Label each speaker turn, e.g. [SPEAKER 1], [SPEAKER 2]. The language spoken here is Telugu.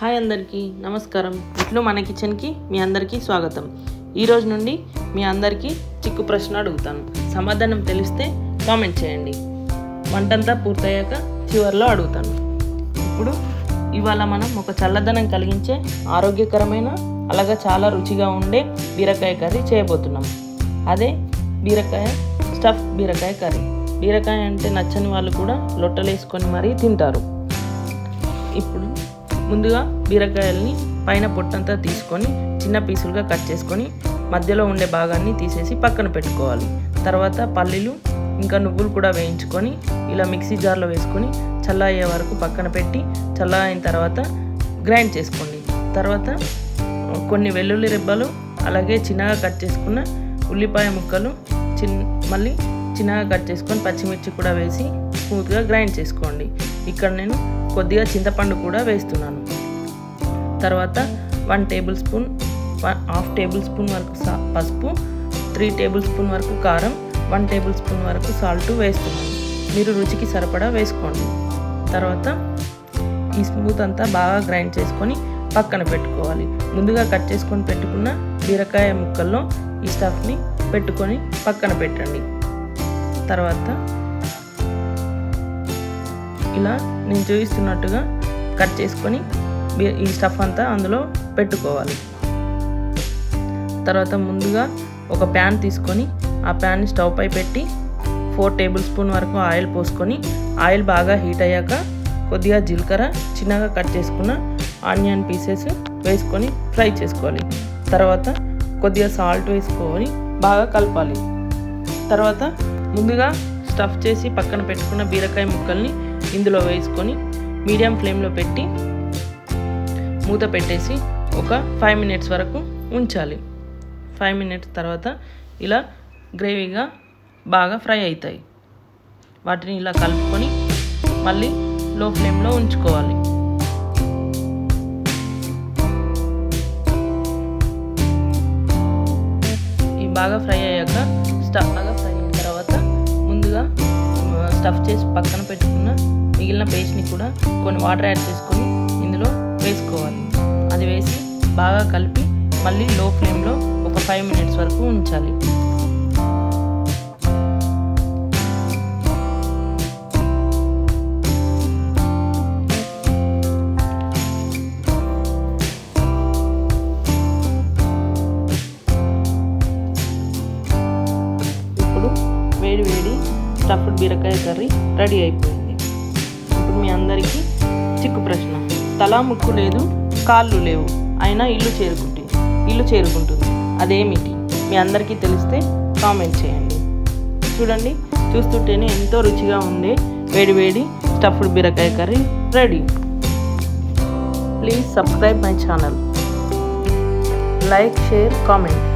[SPEAKER 1] హాయ్ అందరికీ నమస్కారం. ఇట్లు మన కిచెన్కి మీ అందరికీ స్వాగతం. ఈరోజు నుండి మీ అందరికీ చిక్కు ప్రశ్న అడుగుతాను. సమాధానం తెలిస్తే కామెంట్ చేయండి. వంటంతా పూర్తయ్యాక చివరిలో అడుగుతాను. ఇప్పుడు ఇవాళ మనం ఒక చల్లదనం కలిగించే ఆరోగ్యకరమైన అలాగే చాలా రుచిగా ఉండే బీరకాయ కర్రీ చేయబోతున్నాం. అదే బీరకాయ స్టఫ్ బీరకాయ కర్రీ. బీరకాయ అంటే నచ్చని వాళ్ళు కూడా లొట్టలేసుకొని మరీ తింటారు. ఇప్పుడు ముందుగా బీరకాయల్ని పైన పొట్టంతా తీసుకొని చిన్న పీసులుగా కట్ చేసుకొని మధ్యలో ఉండే భాగాన్ని తీసేసి పక్కన పెట్టుకోవాలి. తర్వాత పల్లీలు ఇంకా నువ్వులు కూడా వేయించుకొని ఇలా మిక్సీ జార్లో వేసుకొని చల్ల అయ్యే వరకు పక్కన పెట్టి చల్ల అయిన తర్వాత గ్రైండ్ చేసుకోండి. తర్వాత కొన్ని వెల్లుల్లి రెబ్బలు అలాగే చిన్నగా కట్ చేసుకున్న ఉల్లిపాయ ముక్కలు చిన్ మళ్ళీ చిన్నగా కట్ చేసుకొని పచ్చిమిర్చి కూడా వేసి స్మూత్గా గ్రైండ్ చేసుకోండి. ఇక్కడ నేను కొద్దిగా చింతపండు కూడా వేస్తున్నాను. తర్వాత one tablespoon one half tablespoon వరకు సా- పసుపు త్రీ టేబుల్ స్పూన్ వరకు కారం వన్ టేబుల్ స్పూన్ వరకు సాల్ట్ వేస్తున్నాను. మీరు రుచికి సరిపడా వేసుకోండి. తర్వాత ఈ స్మూత్ అంతా బాగా గ్రైండ్ చేసుకొని పక్కన పెట్టుకోవాలి. ముందుగా కట్ చేసుకొని పెట్టుకున్న బీరకాయ ముక్కల్లో ఈ స్టఫ్ని పెట్టుకొని పక్కన పెట్టండి. తర్వాత ఇలా నేను చూపిస్తున్నట్టుగా కట్ చేసుకొని ఈ స్టఫ్ అంతా అందులో పెట్టుకోవాలి. తర్వాత ముందుగా ఒక ప్యాన్ తీసుకొని ఆ ప్యాన్ని స్టవ్ పై పెట్టి ఫోర్ టేబుల్ స్పూన్ వరకు ఆయిల్ పోసుకొని ఆయిల్ బాగా హీట్ అయ్యాక కొద్దిగా జీలకర్ర చిన్నగా కట్ చేసుకున్న ఆనియన్ పీసెస్ వేసుకొని ఫ్రై చేసుకోవాలి. తర్వాత కొద్దిగా సాల్ట్ వేసుకొని బాగా కలపాలి. తర్వాత ముందుగా స్టఫ్ చేసి పక్కన పెట్టుకున్న బీరకాయ ముక్కల్ని ఇందులో వేసుకొని మీడియం ఫ్లేమ్లో పెట్టి మూత పెట్టేసి ఒక ఫైవ్ మినిట్స్ వరకు ఉంచాలి. ఫైవ్ మినిట్స్ తర్వాత ఇలా గ్రేవీగా బాగా ఫ్రై అవుతాయి. వాటిని ఇలా కలుపుకొని మళ్ళీ లో ఫ్లేమ్లో ఉంచుకోవాలి. ఈ బాగా ఫ్రై అయ్యాక స్టా స్టఫ్ చేసి పక్కన పెట్టుకున్న మిగిలిన పేస్ట్ని కూడా కొన్ని వాటర్ యాడ్ చేసుకొని ఇందులో వేసుకోవాలి. అది వేసి బాగా కలిపి మళ్ళీ లో ఫ్లేమ్లో ఒక ఫైవ్ మినిట్స్ వరకు ఉంచాలి. స్టఫ్డ్ బీరకాయ కర్రీ రెడీ అయిపోయింది. ఇప్పుడు మీ అందరికీ చిక్కు ప్రశ్న. తల ముక్కు లేదు కాళ్ళు లేవు అయినా ఇల్లు చేరుకుంటుంది ఇల్లు చేరుకుంటుంది. అదేమిటి? మీ అందరికీ తెలిస్తే కామెంట్ చేయండి. చూడండి చూస్తుంటేనే ఎంతో రుచిగా ఉండే వేడివేడి స్టఫ్డ్ బీరకాయ curry ready. Please subscribe my channel. Like share comment.